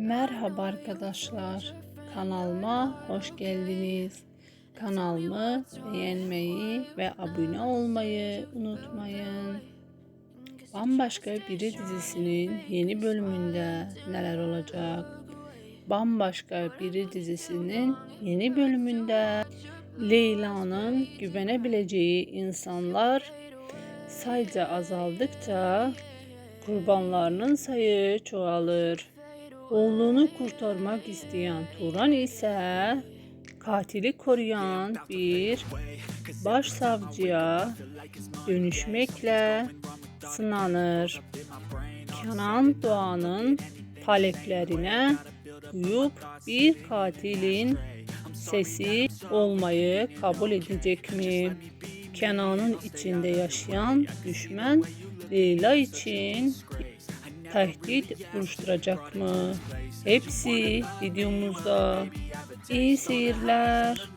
Merhaba arkadaşlar. Kanalıma hoş geldiniz. Kanalımı beğenmeyi ve abone olmayı unutmayın. Bambaşka Biri dizisinin yeni bölümünde neler olacak? Bambaşka Biri dizisinin yeni bölümünde Leyla'nın güvenebileceği insanlar sayıca azaldıkça kurbanlarının sayı çoğalır. Oğlunu kurtarmak isteyen Turan ise katili koruyan bir başsavcıya dönüşmekle sınanır. Kenan Doğan'ın taleplerine uyup bir katilin sesi olmayı kabul edecek mi? Kenan'ın içinde yaşayan düşman Leyla için tehdit oluşturacak mı? Hepsi videomuzda. İyi seyirler.